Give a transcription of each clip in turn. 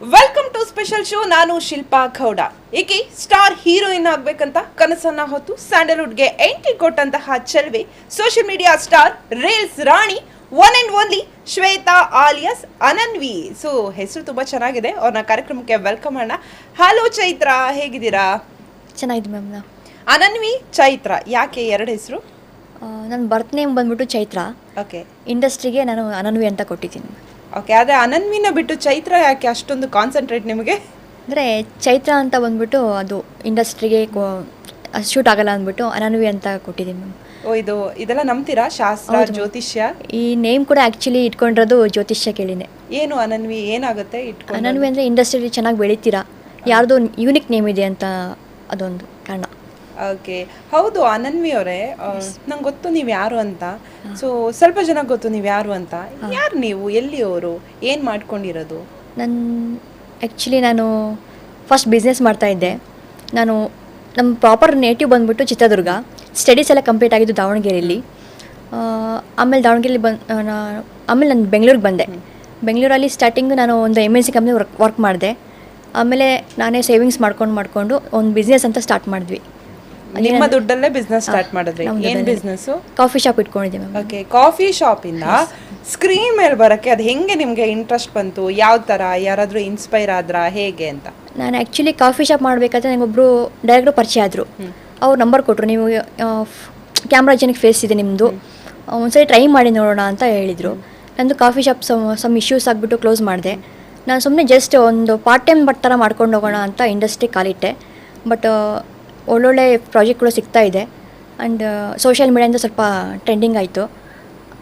Welcome to special show ನಾನು ಶಿಲ್ಪಾ ಗೌಡ. ಈಕೆ star heroine ಆಗ್ಬೇಕಂತ ಕನಸನ್ನ ಹೊತ್ತು ಸ್ಯಾಂಡಲ್ವುಡ್ಗೆ ಎಂಟ್ರಿ ಕೊಟ್ಟಂತಹ ಚೆಲುವೆ social media star reels Rani one and only Shweta alias Ananvi. So ಹೆಸರು ತುಂಬಾ ಚೆನ್ನಾಗಿದೆ. ಅವ್ರನ್ನ ಕಾರ್ಯಕ್ರಮಕ್ಕೆ ವೆಲ್ಕಮ್ ಅಣ್ಣ. ಹಲೋ ಚೈತ್ರ ಹೇಗಿದ್ದೀರಾ? ಚೆನ್ನಾಗಿದೆ ಮ್ಯಾಮ್ ಅನನ್ವಿ ಚೈತ್ರ ಯಾಕೆ ಎರಡು ಹೆಸರು? ನನ್ನ ಬರ್ತ್ ನೇಮ್ ಬಂದ್ಬಿಟ್ಟು ಚೈತ್ರ. ಓಕೆ ಇಂಡಸ್ಟ್ರಿಗೆ ನಾನು ಅನನ್ವಿ ಅಂತ ಕೊಟ್ಟಿದ್ದೀನಿ. ಓಕೆ ಆದರೆ ಅನನ್ವಿನ ಬಿಟ್ಟು ಚೈತ್ರ ಯಾಕೆ ಅಷ್ಟೊಂದು ಕಾನ್ಸಂಟ್ರೇಟ್ ನಿಮಗೆ? ಅಂದರೆ ಚೈತ್ರ ಅಂತ ಬಂದ್ಬಿಟ್ಟು ಅದು ಇಂಡಸ್ಟ್ರಿಗೆ ಶೂಟ್ ಆಗಲ್ಲ ಅಂದ್ಬಿಟ್ಟು ಅನನ್ವಿ ಅಂತ ಕೊಟ್ಟಿದ್ದೀನಿ ಮ್ಯಾಮ್ ಓ ಇದು ಇದೆಲ್ಲ ನಂಬ್ತೀರಾ? ಶಾಸ್ತ್ರ ಜ್ಯೋತಿಷ್ಯ? ಈ ನೇಮ್ ಕೂಡ ಆ್ಯಕ್ಚುಲಿ ಇಟ್ಕೊಂಡಿರೋದು ಜ್ಯೋತಿಷ್ಯ ಕೇಳಿನೇ. ಏನು ಅನನ್ವಿ ಏನಾಗುತ್ತೆ ಇಟ್ಕೊಂಡು ಅನನ್ವಿ ಅಂದರೆ ಇಂಡಸ್ಟ್ರಿಯಲ್ಲಿ ಚೆನ್ನಾಗಿ ಬೆಳೀತೀರಾ? ಯಾರ್ದೋ ಯೂನಿಕ್ ನೇಮ್ ಇದೆ ಅಂತ ಅದೊಂದು ಕಾರಣ. ಓಕೆ ಹೌದು ಅನನ್ವಿ ಅವರೇ. ನಂಗೆ ಗೊತ್ತು ನೀವು ಯಾರು ಅಂತ. ಸೊ ಸ್ವಲ್ಪ ಜನ ಗೊತ್ತು ನೀವು ಯಾರು ಅಂತ. ಯಾರು ನೀವು? ಎಲ್ಲಿಯವರು ಏನು ಮಾಡ್ಕೊಂಡಿರೋದು? ನನ್ನ ಆ್ಯಕ್ಚುಲಿ ನಾನು ಫಸ್ಟ್ ಬಿಸ್ನೆಸ್ ಮಾಡ್ತಾಯಿದ್ದೆ ನಾನು ನಮ್ಮ ಪ್ರಾಪರ್ ನೇಟಿವ್ ಬಂದ್ಬಿಟ್ಟು ಚಿತ್ರದುರ್ಗ. ಸ್ಟಡೀಸ್ ಎಲ್ಲ ಕಂಪ್ಲೀಟ್ ಆಗಿದ್ದು ದಾವಣಗೆರೆಯಲ್ಲಿ. ಆಮೇಲೆ ದಾವಣಗೆರೆಯಲ್ಲಿ ಬಂದು ಆಮೇಲೆ ನಾನು ಬೆಂಗಳೂರಿಗೆ ಬಂದೆ. ಬೆಂಗಳೂರಲ್ಲಿ ಸ್ಟಾರ್ಟಿಂಗ್ ನಾನು ಒಂದು M N C company work work ಮಾಡಿದೆ. ಆಮೇಲೆ ನಾನೇ ಸೇವಿಂಗ್ಸ್ ಮಾಡ್ಕೊಂಡು ಮಾಡಿಕೊಂಡು ಒಂದು ಬಿಸ್ನೆಸ್ ಅಂತ ಸ್ಟಾರ್ಟ್ ಮಾಡಿದ್ವಿ. ನಿಮ್ಮ ದುಡ್ಡಲ್ಲೇ ಬಿಸ್ನೆಸ್ ಸ್ಟಾರ್ಟ್ ಮಾಡಿದ್ರಿ. ಏನ್ ಬಿಸ್ನೆಸ್ಸು ಕಾಫಿ ಶಾಪ್ ಇಟ್ಕೊಂಡಿದ್ದೆ ಮ್ಯಾಮ್. ಓಕೆ ಕಾಫಿ ಶಾಪಿಂದ ಸ್ಕ್ರೀನ್ ಮೇಲೆ ಬರೋಕ್ಕೆ ಅದು ಹೆಂಗೆ ನಿಮಗೆ ಇಂಟ್ರೆಸ್ಟ್ ಬಂತು? ಯಾವ ಥರ ಯಾರಾದರೂ ಇನ್ಸ್ಪೈರ್ ಆದ್ರಾ? ಹೇಗೆ ಅಂತ? ನಾನು ಆ್ಯಕ್ಚುಲಿ ಕಾಫಿ ಶಾಪ್ ಮಾಡಬೇಕಾದ್ರೆ ನನಗೊಬ್ಬರು ಡೈರೆಕ್ಟ್ರು ಪರಿಚಯ ಆದರು. ಅವ್ರು ನಂಬರ್ ಕೊಟ್ಟರು ನೀವು ಕ್ಯಾಮ್ರಾ ಜನಕ್ಕೆ ಫೇಸ್ ಇದೆ ನಿಮ್ಮದು ಒಂದ್ಸರಿ ಟ್ರೈ ಮಾಡಿ ನೋಡೋಣ ಅಂತ ಹೇಳಿದರು. ನಂದು coffee shop some some issues ಆಗಿಬಿಟ್ಟು ಕ್ಲೋಸ್ ಮಾಡಿದೆ. ನಾನು ಸುಮ್ಮನೆ ಜಸ್ಟ್ ಒಂದು ಪಾರ್ಟ್ ಟೈಮ್ ಬಟ್ ಥರ ಮಾಡ್ಕೊಂಡು ಹೋಗೋಣ ಅಂತ ಇಂಡಸ್ಟ್ರಿ ಕಾಲಿಟ್ಟೆ. ಬಟ್ ಒಳ್ಳೊಳ್ಳೆ ಪ್ರಾಜೆಕ್ಟ್ಗಳು ಸಿಗ್ತಾ ಇದೆ. ಆ್ಯಂಡ್ ಸೋಷಿಯಲ್ ಮೀಡಿಯಿಂದ ಸ್ವಲ್ಪ ಟ್ರೆಂಡಿಂಗ್ ಆಯಿತು.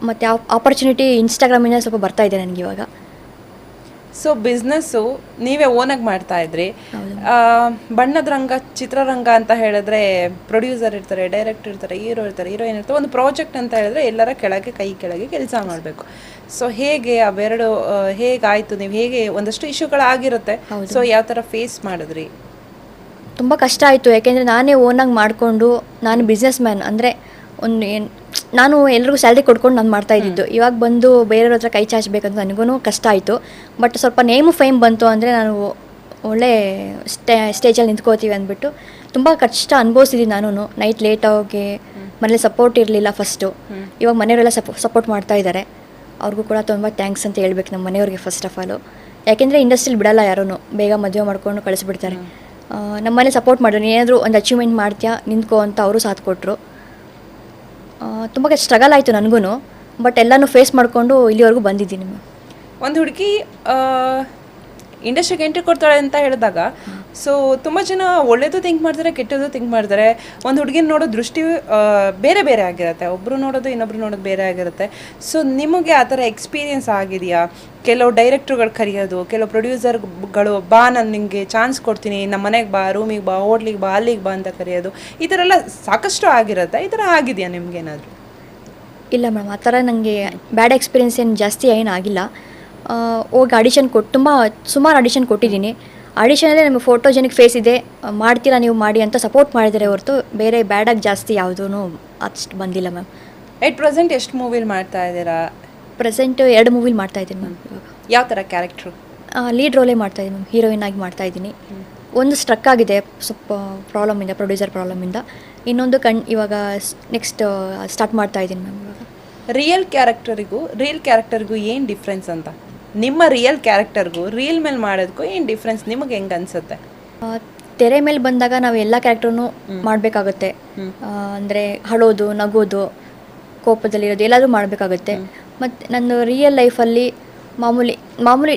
ಮತ್ತು ಆಪರ್ಚುನಿಟಿ ಇನ್ಸ್ಟಾಗ್ರಾಮಿಂದ ಸ್ವಲ್ಪ ಬರ್ತಾ ಇದೆ ನನಗೆ ಇವಾಗ. ಸೊ ಬಿಸ್ನೆಸ್ಸು ನೀವೇ ಓನಾಗಿ ಮಾಡ್ತಾ ಇದ್ರಿ. ಬಣ್ಣದ ರಂಗ ಚಿತ್ರರಂಗ ಅಂತ ಹೇಳಿದ್ರೆ ಪ್ರೊಡ್ಯೂಸರ್ ಇರ್ತಾರೆ ಡೈರೆಕ್ಟರ್ ಇರ್ತಾರೆ ಹೀರೋ ಇರ್ತಾರೆ ಹೀರೋಯಿನ್ ಇರ್ತಾರೆ. ಒಂದು ಪ್ರಾಜೆಕ್ಟ್ ಅಂತ ಹೇಳಿದ್ರೆ ಎಲ್ಲರ ಕೆಳಗೆ ಕೈ ಕೆಳಗೆ ಕೆಲಸ ಮಾಡಬೇಕು. ಸೊ ಹೇಗೆ ಅವೆರಡು ಹೇಗಾಯಿತು? ನೀವು ಹೇಗೆ ಒಂದಷ್ಟು ಇಶ್ಯೂಗಳಾಗಿರುತ್ತೆ. ಸೊ ಯಾವ ಥರ ಫೇಸ್ ಮಾಡಿದ್ರಿ? ತುಂಬ ಕಷ್ಟ ಆಯಿತು. ಯಾಕೆಂದರೆ ನಾನೇ ಓನಾಗಿ ಮಾಡಿಕೊಂಡು ನಾನು ಬಿಸ್ನೆಸ್ ಮ್ಯಾನ್ ಅಂದರೆ ಒಂದು ಏನು ನಾನು ಎಲ್ರಿಗೂ ಸ್ಯಾಲ್ರಿ ಕೊಡ್ಕೊಂಡು ನಾನು ಮಾಡ್ತಾ ಇದ್ದಿದ್ದು. ಇವಾಗ ಬಂದು ಬೇರೆಯವ್ರ ಹತ್ರ ಕೈ ಚಾಚಬೇಕಂತ ನನಗೂ ಕಷ್ಟ ಆಯಿತು. ಬಟ್ ಸ್ವಲ್ಪ ನೇಮು ಫೈಮ್ ಬಂತು ಅಂದರೆ ನಾನು ಒಳ್ಳೆ ಸ್ಟೇ ಸ್ಟೇಜಲ್ಲಿ ನಿಂತ್ಕೋತೀವಿ ಅಂದ್ಬಿಟ್ಟು ತುಂಬ ಕಷ್ಟ ಅನುಭವಿಸಿದ್ದೀನಿ ನಾನು ನೈಟ್ ಲೇಟ್ ಆಗಿ ಮನೇಲಿ ಸಪೋರ್ಟ್ ಇರಲಿಲ್ಲ ಫಸ್ಟು ಇವಾಗ ಮನೆಯವರೆಲ್ಲ ಸಪೋ ಸಪೋರ್ಟ್ ಮಾಡ್ತಾ ಇದ್ದಾರೆ ಅವ್ರಿಗೂ ಕೂಡ ತುಂಬ ಥ್ಯಾಂಕ್ಸ್ ಅಂತ ಹೇಳ್ಬೇಕು ನಮ್ಮ ಮನೆಯವ್ರಿಗೆ ಫಸ್ಟ್ ಆಫ್ ಆಲು ಯಾಕೆಂದರೆ ಇಂಡಸ್ಟ್ರಿಲಿ ಬಿಡಲ್ಲ ಯಾರೂ ಬೇಗ ಮದುವೆ ಮಾಡ್ಕೊಂಡು ಕಳಿಸ್ಬಿಡ್ತಾರೆ. ಆ, ನಮ್ಮ ಮನೆ ಸಪೋರ್ಟ್ ಮಾಡಿದ್ರು ಏನಾದರೂ ಒಂದು ಅಚೀವ್ಮೆಂಟ್ ಮಾಡ್ತೀಯಾ? ನಿಂತ್ಕೋ ಅಂತ ಅವರು ಸಾಥ್ ಕೊಟ್ಟರು ತುಂಬ ಸ್ಟ್ರಗಲ್ ಆಯಿತು ನನಗೂ ಬಟ್ ಎಲ್ಲನೂ ಫೇಸ್ ಮಾಡಿಕೊಂಡು ಇಲ್ಲಿವರೆಗೂ ಬಂದಿದ್ದೀನಿ ಒಂದು ಹುಡುಗಿ ಇಂಡಸ್ಟ್ರಿಗೆ ಎಂಟ್ರಿ ಕೊಡ್ತಾಳೆ ಅಂತ ಹೇಳಿದಾಗ ಸೊ ತುಂಬ ಜನ ಒಳ್ಳೇದು ಥಿಂಕ್ ಮಾಡ್ತಾರೆ, ಕೆಟ್ಟದ್ದು ಥಿಂಕ್ ಮಾಡ್ತಾರೆ. ಒಂದು ಹುಡುಗಿನ ನೋಡೋ ದೃಷ್ಟಿ ಬೇರೆ ಬೇರೆ ಆಗಿರುತ್ತೆ. ಒಬ್ಬರು ನೋಡೋದು, ಇನ್ನೊಬ್ರು ನೋಡೋದು ಬೇರೆ ಆಗಿರುತ್ತೆ. ಸೊ ನಿಮಗೆ ಆ ಥರ ಎಕ್ಸ್ಪೀರಿಯನ್ಸ್ ಆಗಿದೆಯಾ? ಕೆಲವು ಡೈರೆಕ್ಟ್ರುಗಳು ಕರೆಯೋದು, ಕೆಲವು ಪ್ರೊಡ್ಯೂಸರ್ಗಳು ಬಾ ನಾನು ನಿಮಗೆ ಚಾನ್ಸ್ ಕೊಡ್ತೀನಿ ನಮ್ಮ ಮನೆಗೆ ಬಾ ರೂಮಿಗೆ ಬಾ ಹೋಟ್ಲಿಗೆ ಬಾ, ಅಲ್ಲಿಗೆ ಬಾ ಅಂತ ಕರೆಯೋದು. ಈ ಥರ ಎಲ್ಲ ಸಾಕಷ್ಟು ಆಗಿರುತ್ತೆ. ಈ ಥರ ಆಗಿದೆಯಾ ನಿಮ್ಗೇನಾದರೂ ಇಲ್ಲ ಮೇಡಮ್ ಆ ಥರ ನನಗೆ ಬ್ಯಾಡ್ ಎಕ್ಸ್ಪೀರಿಯನ್ಸ್ ಏನು ಜಾಸ್ತಿ ಏನಾಗಿಲ್ಲ ಹೋಗಿ ಆಡಿಷನ್ ಕೊಟ್ಟು ತುಂಬ ಸುಮಾರು ಆಡಿಷನ್ ಕೊಟ್ಟಿದ್ದೀನಿ. ಆಡಿಷನಲ್ಲೇ ನಮಗೆ ಫೋಟೋಜೆನಿಕ್ ಫೇಸ್ ಇದೆ. ಮಾಡ್ತೀರಾ ನೀವು ಮಾಡಿ ಅಂತ ಸಪೋರ್ಟ್ ಮಾಡಿದರೆ ಹೊರತು ಬೇರೆ ಬ್ಯಾಡಾಗಿ ಜಾಸ್ತಿ ಯಾವುದೂ ಅಷ್ಟು ಬಂದಿಲ್ಲ ಮ್ಯಾಮ್ ಎಟ್ ಪ್ರೆಸೆಂಟ್ ಎಷ್ಟು ಮೂವಿಲಿ ಮಾಡ್ತಾ ಇದ್ದೀರಾ? ಪ್ರೆಸೆಂಟ್ ಎರಡು ಮೂವಿಲಿ ಮಾಡ್ತಾ ಇದ್ದೀನಿ ಮ್ಯಾಮ್ ಇವಾಗ. ಯಾವ ಥರ ಕ್ಯಾರೆಕ್ಟ್ರು ಲೀಡ್ ರೋಲೇ ಮಾಡ್ತಾ ಇದ್ದೀನಿ ಮ್ಯಾಮ್ ಹೀರೋಯಿನ್ ಆಗಿ ಮಾಡ್ತಾ ಇದ್ದೀನಿ. ಒಂದು ಸ್ಟ್ರಕ್ ಆಗಿದೆ ಸ್ವಲ್ಪ ಪ್ರಾಬ್ಲಮಿಂದ ಪ್ರೊಡ್ಯೂಸರ್ ಪ್ರಾಬ್ಲಮಿಂದ ಇನ್ನೊಂದು ಕಣ್ ಇವಾಗ ನೆಕ್ಸ್ಟ್ ಸ್ಟಾರ್ಟ್ ಮಾಡ್ತಾ ಇದ್ದೀನಿ ಮ್ಯಾಮ್ ಇವಾಗ. ರಿಯಲ್ ಕ್ಯಾರೆಕ್ಟರಿಗೂ ರಿಯಲ್ ಕ್ಯಾರೆಕ್ಟರ್ಗೂ ಏನು ಡಿಫ್ರೆನ್ಸ್ ಅಂತ? ನಿಮ್ಮ ರಿಯಲ್ ಕ್ಯಾರೆಕ್ಟರ್ಗೂ ರೀಲ್ ಮೇಲೆ ಮಾಡೋದಕ್ಕೂ ಏನು ಡಿಫ್ರೆನ್ಸ್ ನಿಮಗೆ ಹೆಂಗೆ ಅನಿಸುತ್ತೆ? ತೆರೆ ಮೇಲೆ ಬಂದಾಗ ನಾವು ಎಲ್ಲ ಕ್ಯಾರೆಕ್ಟರ್ನು ಮಾಡಬೇಕಾಗುತ್ತೆ. ಅಂದರೆ ಹಳೋದು ನಗೋದು ಕೋಪದಲ್ಲಿರೋದು ಎಲ್ಲಾದರೂ ಮಾಡಬೇಕಾಗುತ್ತೆ. ಮತ್ತು ನನ್ನ ರಿಯಲ್ ಲೈಫಲ್ಲಿ ಮಾಮೂಲಿ ಮಾಮೂಲಿ ಮಾಮೂಲಿ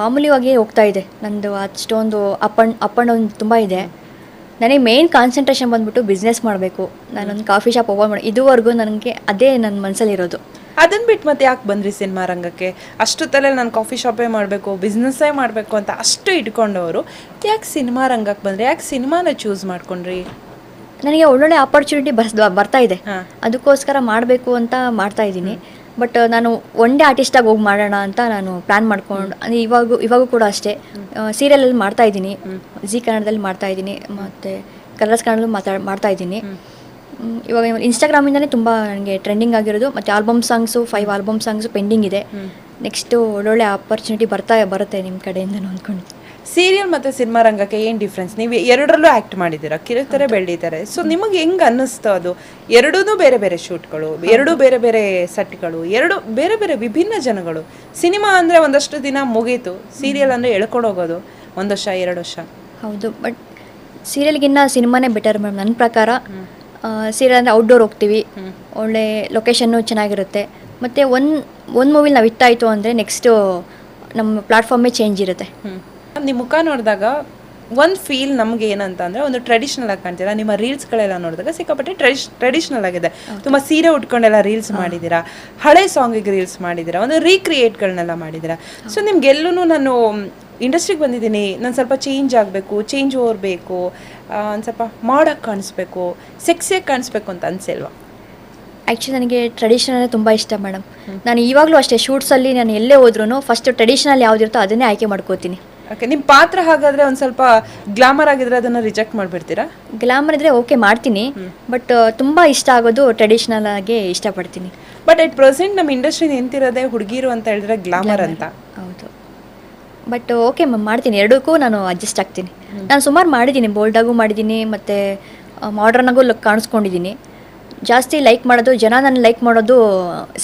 ಮಾಮೂಲಿಯಾಗಿ ಹೋಗ್ತಾ ಇದೆ. ನಂದು ಅಷ್ಟೊಂದು up and up and down ತುಂಬ ಇದೆ. ನನಗೆ ಮೇಯ್ನ್ ಕಾನ್ಸಂಟ್ರೇಷನ್ ಬಂದ್ಬಿಟ್ಟು ಬಿಸ್ನೆಸ್ ಮಾಡಬೇಕು. ನಾನೊಂದು ಕಾಫಿ ಶಾಪ್ ಓಪನ್ ಮಾಡಿ ಇದುವರೆಗೂ ನನಗೆ ಅದೇ ನನ್ನ ಮನಸ್ಸಲ್ಲಿರೋದು ಅದನ್ನ ಬಿಟ್ಟು ಮತ್ತೆ ಯಾಕೆ ಬಂದ್ರಿ ಸಿನಿಮಾ ರಂಗಕ್ಕೆ? ಅಷ್ಟು ತಲೆ ನಾನು ಕಾಫಿ ಶಾಪೇ ಮಾಡಬೇಕು ಬಿಸ್ನೆಸ್ಸೇ ಮಾಡಬೇಕು ಅಂತ ಅಷ್ಟು ಇಟ್ಕೊಂಡವರು ಯಾಕೆ ಸಿನಿಮಾ ರಂಗಕ್ಕೆ ಬಂದ್ರಿ? ಯಾಕೆ ಸಿನಿಮಾನ ಚೂಸ್ ಮಾಡ್ಕೊಂಡ್ರಿ? ನನಗೆ ಒಳ್ಳೊಳ್ಳೆ ಆಪರ್ಚುನಿಟಿ ಬಸ್ ಬರ್ತಾ ಇದೆ. ಅದಕ್ಕೋಸ್ಕರ ಮಾಡಬೇಕು ಅಂತ ಮಾಡ್ತಾ ಇದ್ದೀನಿ. ಬಟ್ ನಾನು ಒನ್ ಡೇ ಆರ್ಟಿಸ್ಟಾಗಿ ಹೋಗಿ ಮಾಡೋಣ ಅಂತ ನಾನು ಪ್ಲ್ಯಾನ್ ಮಾಡ್ಕೊಂಡು ಅಂದರೆ ಇವಾಗ ಇವಾಗೂ ಕೂಡ ಅಷ್ಟೇ. ಸೀರಿಯಲಲ್ಲಿ ಮಾಡ್ತಾ ಇದ್ದೀನಿ. ಜಿ ಕನ್ನಡದಲ್ಲಿ ಮಾಡ್ತಾ ಇದ್ದೀನಿ. ಮತ್ತು ಕಲರ್ಸ್ ಕನ್ನಡದಲ್ಲಿ ಮಾತಾಡ್ ಮಾಡ್ತಾ ಇದ್ದೀನಿ. ಇವಾಗ ಇನ್ಸ್ಟಾಗ್ರಾಮಿಂದನೇ ತುಂಬ ನನಗೆ ಟ್ರೆಂಡಿಂಗ್ ಆಗಿರೋದು. ಮತ್ತು album songs five album songs pending ಇದೆ. ನೆಕ್ಸ್ಟು ಒಳ್ಳೊಳ್ಳೆ ಆಪರ್ಚುನಿಟಿ ಬರ್ತಾ ಬರುತ್ತೆ ನಿಮ್ಮ ಕಡೆಯಿಂದ ಅಂದ್ಕೊಂಡು ಸೀರಿಯಲ್ ಮತ್ತು ಸಿನಿಮಾ ರಂಗಕ್ಕೆ ಏನು ಡಿಫ್ರೆನ್ಸ್ ನೀವು ಎರಡರಲ್ಲೂ ಆ್ಯಕ್ಟ್ ಮಾಡಿದ್ದೀರಾ? ಕಿರುತ್ತಾರೆ ಬೆಳೀತಾರೆ ಸೊ ನಿಮಗೆ ಹೆಂಗೆ ಅನ್ನಿಸ್ತು ಅದು? ಎರಡೂ ಬೇರೆ ಬೇರೆ ಶೂಟ್ಗಳು ಎರಡೂ ಬೇರೆ ಬೇರೆ ಸೆಟ್ಗಳು ಎರಡು ಬೇರೆ ಬೇರೆ ವಿಭಿನ್ನ ಜನಗಳು. ಸಿನಿಮಾ ಅಂದರೆ ಒಂದಷ್ಟು ದಿನ ಮುಗೀತು. ಸೀರಿಯಲ್ ಅಂದರೆ ಎಳ್ಕೊಂಡು ಹೋಗೋದು. ಒಂದು ವರ್ಷ ಎರಡು ವರ್ಷ. ಹೌದು ಬಟ್ ಸೀರಿಯಲ್ಗಿನ್ನ ಸಿನಿಮಾನೇ ಬೆಟರ್ ಮ್ಯಾಮ್ ನನ್ನ ಪ್ರಕಾರ ಸೀರಿಯಲ್ ಅಂದರೆ ಔಟ್ಡೋರ್ ಹೋಗ್ತೀವಿ. ಒಳ್ಳೆ ಲೊಕೇಶನ್ನು ಚೆನ್ನಾಗಿರುತ್ತೆ. ಮತ್ತು ಒಂದು ಒಂದು ಮೂವಿಲಿ ನಾವು ಇಟ್ಟಾಯಿತು ಅಂದರೆ ನೆಕ್ಸ್ಟು ನಮ್ಮ ಪ್ಲಾಟ್ಫಾರ್ಮೇ ಚೇಂಜ್ ಇರುತ್ತೆ. ನಿಮ್ಮ ಮುಖ ನೋಡಿದಾಗ ಒಂದು ಫೀಲ್ ನಮ್ಗೆ ಏನಂತ ಅಂದ್ರೆ ಒಂದು ಟ್ರೆಡಿಷನಲ್ ಆಗಿ ಕಾಣ್ತೀರಾ ನಿಮ್ಮ ರೀಲ್ಸ್ಗಳೆಲ್ಲ ನೋಡಿದಾಗ ಸಿಕ್ಕಾಪಟ್ಟೆ ಟ್ರೆಡಿಷನಲ್ ಟ್ರೆಡಿಷ್ನಲ್ ಆಗಿದೆ. ತುಂಬ ಸೀರೆ ಉಟ್ಕೊಂಡೆಲ್ಲ ರೀಲ್ಸ್ ಮಾಡಿದೀರಾ ಹಳೆ ಸಾಂಗಿಗೆ ರೀಲ್ಸ್ ಮಾಡಿದ್ದೀರಾ? ಒಂದು ರೀಕ್ರಿಯೇಟ್ಗಳನ್ನೆಲ್ಲ ಮಾಡಿದ್ದೀರಾ? ಸೊ ನಿಮ್ಗೆಲ್ಲೂ ನಾನು ಇಂಡಸ್ಟ್ರಿಗೆ ಬಂದಿದ್ದೀನಿ. ನಾನು ಸ್ವಲ್ಪ ಚೇಂಜ್ ಆಗಬೇಕು ಚೇಂಜ್ ಓವರ್ ಬೇಕು ಒಂದು ಸ್ವಲ್ಪ ಮಾಡಕ್ಕೆ ಕಾಣಿಸ್ಬೇಕು ಸೆಕ್ಸಿಯಾಗಿ ಕಾಣಿಸ್ಬೇಕು ಅಂತ ಅನಿಸಿಲ್ವ ಆ್ಯಕ್ಚುಲಿ ನನಗೆ ಟ್ರೆಡಿಷನಲ್ ತುಂಬ ಇಷ್ಟ ಮೇಡಮ್ ನಾನು ಇವಾಗಲೂ ಅಷ್ಟೇ ಶೂಟ್ಸಲ್ಲಿ ನಾನು ಎಲ್ಲೇ ಹೋದ್ರೂ ಫಸ್ಟ್ ಟ್ರೆಡಿಷನಲ್ ಯಾವುದಿರುತ್ತೋ ಅದನ್ನೇ ಆಯ್ಕೆ ಮಾಡ್ಕೋತೀನಿ. ಓಕೆ ನಿಮ್ಮ ಪಾತ್ರ ಹಾಗಾದರೆ ಒಂದು ಸ್ವಲ್ಪ ಗ್ಲಾಮರ್ ಆಗಿದ್ರೆ ಅದನ್ನು ರಿಜೆಕ್ಟ್ ಮಾಡಿಬಿಡ್ತೀರಾ? ಗ್ಲಾಮರ್ ಇದ್ದರೆ ಓಕೆ ಮಾಡ್ತೀನಿ ಬಟ್ ತುಂಬ ಇಷ್ಟ ಆಗೋದು ಟ್ರೆಡಿಷ್ನಲ್ ಆಗಿ ಇಷ್ಟಪಡ್ತೀನಿ. ಬಟ್ ಅಟ್ ಪ್ರೆಸೆಂಟ್ ನಮ್ಮ ಇಂಡಸ್ಟ್ರಿ ನಿಂತಿರೋದೇ ಹುಡುಗಿರು ಅಂತ ಹೇಳಿದ್ರೆ ಗ್ಲಾಮರ್ ಅಂತ. ಹೌದು. ಬಟ್ ಓಕೆ ಮ್ಯಾಮ್ ಮಾಡ್ತೀನಿ. ಎರಡಕ್ಕೂ ನಾನು ಅಡ್ಜಸ್ಟ್ ಆಗ್ತೀನಿ. ನಾನು ಸುಮಾರು ಮಾಡಿದ್ದೀನಿ ಬೋಲ್ಡಾಗೂ ಮಾಡಿದ್ದೀನಿ ಮತ್ತು ಮಾಡ್ರನ್ನಾಗೂ ಲುಕ್ ಕಾಣಿಸ್ಕೊಂಡಿದ್ದೀನಿ. ಜಾಸ್ತಿ ಲೈಕ್ ಮಾಡೋದು ಜನ ನನ್ನ ಲೈಕ್ ಮಾಡೋದು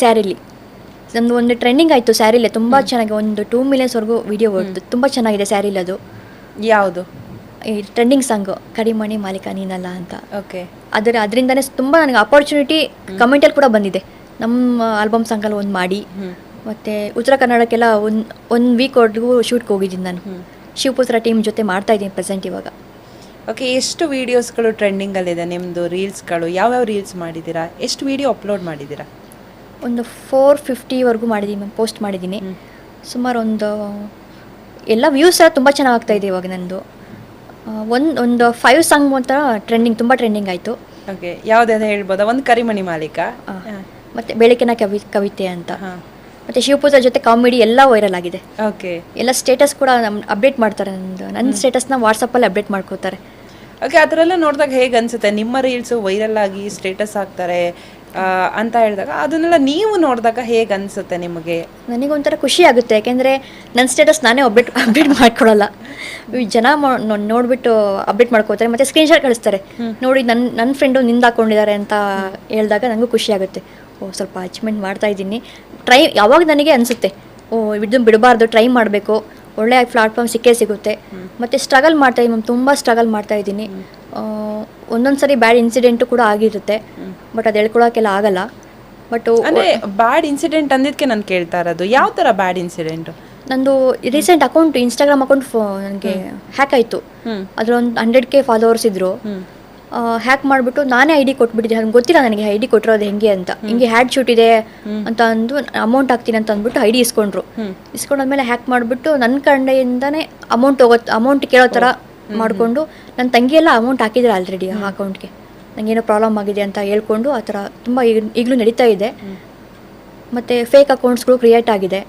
ಸ್ಯಾರಿಲಿ ನಂದು ಒಂದು ಟ್ರೆಂಡಿಂಗ್ ಆಯಿತು ಸ್ಯಾರಿಲೇ ತುಂಬ ಚೆನ್ನಾಗಿ ಒಂದು ಟೂ ಮಿಲಿಯನ್ಸ್ವರೆಗೂ ವಿಡಿಯೋ ಓಡ್ತು ತುಂಬ ಚೆನ್ನಾಗಿದೆ ಸ್ಯಾರಿಲಿ ಅದು. ಯಾವುದು? ಈ ಟ್ರೆಂಡಿಂಗ್ ಸಾಂಗು ಕಡಿಮಣಿ ಮಾಲೀಕ ನೀನಲ್ಲ ಅಂತ. ಓಕೆ ಅದರ ಅದರಿಂದನೇ ತುಂಬ ನನಗೆ ಅಪರ್ಚುನಿಟಿ ಕಮೆಂಟಲ್ಲಿ ಕೂಡ ಬಂದಿದೆ. ನಮ್ಮ ಆಲ್ಬಮ್ ಸಾಂಗಲ್ಲಿ ಒಂದು ಮಾಡಿ. ಮತ್ತು ಉತ್ತರ ಕನ್ನಡಕ್ಕೆಲ್ಲ ಒಂದು ಒಂದು ವೀಕ್ವರೆಗೂ ಶೂಟ್ಗೆ ಹೋಗಿದ್ದೀನಿ ನಾನು. ಶಿವಪುತ್ರ ಟೀಮ್ ಜೊತೆ ಮಾಡ್ತಾ ಇದ್ದೀನಿ ಪ್ರೆಸೆಂಟ್ ಇವಾಗ. ಓಕೆ ಎಷ್ಟು ವೀಡಿಯೋಸ್ಗಳು ಟ್ರೆಂಡಿಂಗಲ್ಲಿದೆ ನಿಮ್ಮದು ರೀಲ್ಸ್ಗಳು ಯಾವ್ಯಾವ ರೀಲ್ಸ್ ಮಾಡಿದ್ದೀರಾ? ಎಷ್ಟು ವೀಡಿಯೋ ಅಪ್ಲೋಡ್ ಮಾಡಿದ್ದೀರಾ? ಒಂದು ಫೋರ್ ಫಿಫ್ಟಿವರೆಗೂ ಮಾಡಿದ್ದೀನಿ ಮ್ಯಾಮ್ ಪೋಸ್ಟ್ ಮಾಡಿದ್ದೀನಿ ಸುಮಾರು ಒಂದು ಎಲ್ಲ ವ್ಯೂಸ್ ತುಂಬ ಚೆನ್ನಾಗಿ ಆಗ್ತಾ ಇದೆ ಇವಾಗ ನಂದು. ಒಂದು ಒಂದು ಫೈವ್ ಸಾಂಗ್ ಒಂಥರ ಟ್ರೆಂಡಿಂಗ್ ತುಂಬ ಟ್ರೆಂಡಿಂಗ್ ಆಯಿತು. ಓಕೆ ಯಾವುದೇ ಹೇಳ್ಬೋದಾ? ಒಂದು ಕರಿಮಣಿ ಮಾಲೀಕ. ಮತ್ತು ಬೆಳಕಿನ ಕವಿ ಕವಿತೆ ಅಂತ. ಹಾಂ. ಮತ್ತು ಶಿವಪೂಜಾ ಜೊತೆ ಕಾಮಿಡಿ ಎಲ್ಲ ವೈರಲ್ ಆಗಿದೆ. ಓಕೆ ಎಲ್ಲ ಸ್ಟೇಟಸ್ ಕೂಡ ನಮ್ಮ ಅಪ್ಡೇಟ್ ಮಾಡ್ತಾರೆ ನಂದು. ನನ್ನ ಸ್ಟೇಟಸ್ನ ವಾಟ್ಸಪ್ಪಲ್ಲಿ ಅಪ್ಡೇಟ್ ಮಾಡ್ಕೋತಾರೆ ಓಕೆ ಆ ಥರ ಎಲ್ಲ ನೋಡಿದಾಗ ಹೇಗೆ ಅನ್ಸುತ್ತೆ? ನಿಮ್ಮ ರೀಲ್ಸು ವೈರಲ್ ಆಗಿ ಸ್ಟೇಟಸ್ ಹಾಕ್ತಾರೆ ಆ, ಅಂತ ಹೇಳಿದಾಗ ಅದನ್ನೆಲ್ಲ ನೀವು ನೋಡಿದಾಗ ಹೇಗೆ ಅನ್ಸುತ್ತೆ ನಿಮಗೆ? ನನಗೊಂಥರ ಖುಷಿ ಆಗುತ್ತೆ. ಯಾಕೆಂದರೆ ನನ್ನ ಸ್ಟೇಟಸ್ ನಾನೇ ಅಪ್ಡೇಟ್ ಅಪ್ಡೇಟ್ ಮಾಡ್ಕೊಳ್ಳಲ್ಲ ಈ ಜನ ಮಾ- ನೋ- ನೋಡ್ಬಿಟ್ಟು ಅಪ್ಡೇಟ್ ಮಾಡ್ಕೋತಾರೆ ಮತ್ತು ಸ್ಕ್ರೀನ್ಶಾಟ್ ಕಳಿಸ್ತಾರೆ. ನೋಡಿ ನನ್ನ ನನ್ನ ಫ್ರೆಂಡು ನಿಂದ ಹಾಕೊಂಡಿದ್ದಾರೆ ಅಂತ ಹೇಳಿದಾಗ ನನಗೂ ಖುಷಿ ಆಗುತ್ತೆ. ಓ ಸ್ವಲ್ಪ ಅಚೀವ್ಮೆಂಟ್ ಮಾಡ್ತಾ ಇದ್ದೀನಿ. ಟ್ರೈ ಯಾವಾಗ ನನಗೆ ಅನಿಸುತ್ತೆ ಓ ಇದನ್ನು ಬಿಡಬಾರ್ದು ಟ್ರೈ ಮಾಡಬೇಕು ಒಳ್ಳೆಯ ಪ್ಲಾಟ್ಫಾರ್ಮ್ ಸಿಕ್ಕೇ ಸಿಗುತ್ತೆ. ಮತ್ತು ಸ್ಟ್ರಗಲ್ ಮಾಡ್ತಾ ಇದ್ದೀನಿ ತುಂಬ ಸ್ಟ್ರಗಲ್ ಮಾಡ್ತಾ ಇದ್ದೀನಿ. ಒಂದೊಂದು ಸರಿ ಬ್ಯಾಡ್ ಇನ್ಸಿಡೆಂಟು ಕೂಡ ಆಗಿರುತ್ತೆ ಬಟ್ ಅದು ಹೇಳ್ಕೊಳಕ್ಕೆಲ್ಲ ಆಗಲ್ಲ. ಬಟ್ ಅಂದ್ರೆ ಬ್ಯಾಡ್ ಇನ್ಸಿಡೆಂಟ್ ಅಂದಿದ್ದಕ್ಕೆ ನಾನು ಕೇಳ್ತಾ ಇರೋದು ಯಾವ ಥರ ಬ್ಯಾಡ್ ಇನ್ಸಿಡೆಂಟು? ನಂದು ರೀಸೆಂಟ್ ಅಕೌಂಟ್ ಇನ್ಸ್ಟಾಗ್ರಾಮ್ ಅಕೌಂಟ್ ನನಗೆ ಹ್ಯಾಕ್ ಆಯಿತು. ಅದರೊಂದು ಹಂಡ್ರೆಡ್ ಕೆ ಫಾಲೋವರ್ಸ್ ಇದ್ರು. ಹ್ಯಾಕ್ ಮಾಡಿಬಿಟ್ಟು ನಾನೇ ಐ ಡಿ ಕೊಟ್ಬಿಟ್ಟಿದ್ದೆ. ನಂಗೆ ಗೊತ್ತಿಲ್ಲ ನನಗೆ ಐ ಡಿ ಕೊಟ್ಟಿರೋದು ಹೆಂಗೆ ಅಂತ. ಹಿಂಗೆ ಹ್ಯಾಡ್ ಶೂಟ್ ಇದೆ ಅಂತ ಅಂದು ಅಮೌಂಟ್ ಹಾಕ್ತೀನಿ ಅಂತ ಅಂದ್ಬಿಟ್ಟು ಐ ಡಿ ಇಸ್ಕೊಂಡ್ರು. ಇಸ್ಕೊಂಡಾದ್ಮೇಲೆ ಹ್ಯಾಕ್ ಮಾಡಿಬಿಟ್ಟು ನನ್ನ ಕಡೆಯಿಂದನೇ ಅಮೌಂಟ್ ಹೋಗೋ ಅಮೌಂಟ್ ಕೇಳೋ ಥರ ಮಾಡಿಕೊಂಡು ನನ್ನ ತಂಗಿಯೆಲ್ಲ ಅಮೌಂಟ್ ಹಾಕಿದ್ರು ಆಲ್ರೆಡಿ ಆ ಅಕೌಂಟ್ಗೆ ನನಗೇನೋ ಪ್ರಾಬ್ಲಮ್ ಆಗಿದೆ ಅಂತ ಹೇಳ್ಕೊಂಡು ಆ ಥರ ತುಂಬ ಈಗ ಈಗಲೂ ನಡೀತಾ ಇದೆ. ಮತ್ತು ಫೇಕ್ ಅಕೌಂಟ್ಸ್ಗಳು ಕ್ರಿಯೇಟ್ ಆಗಿದೆ.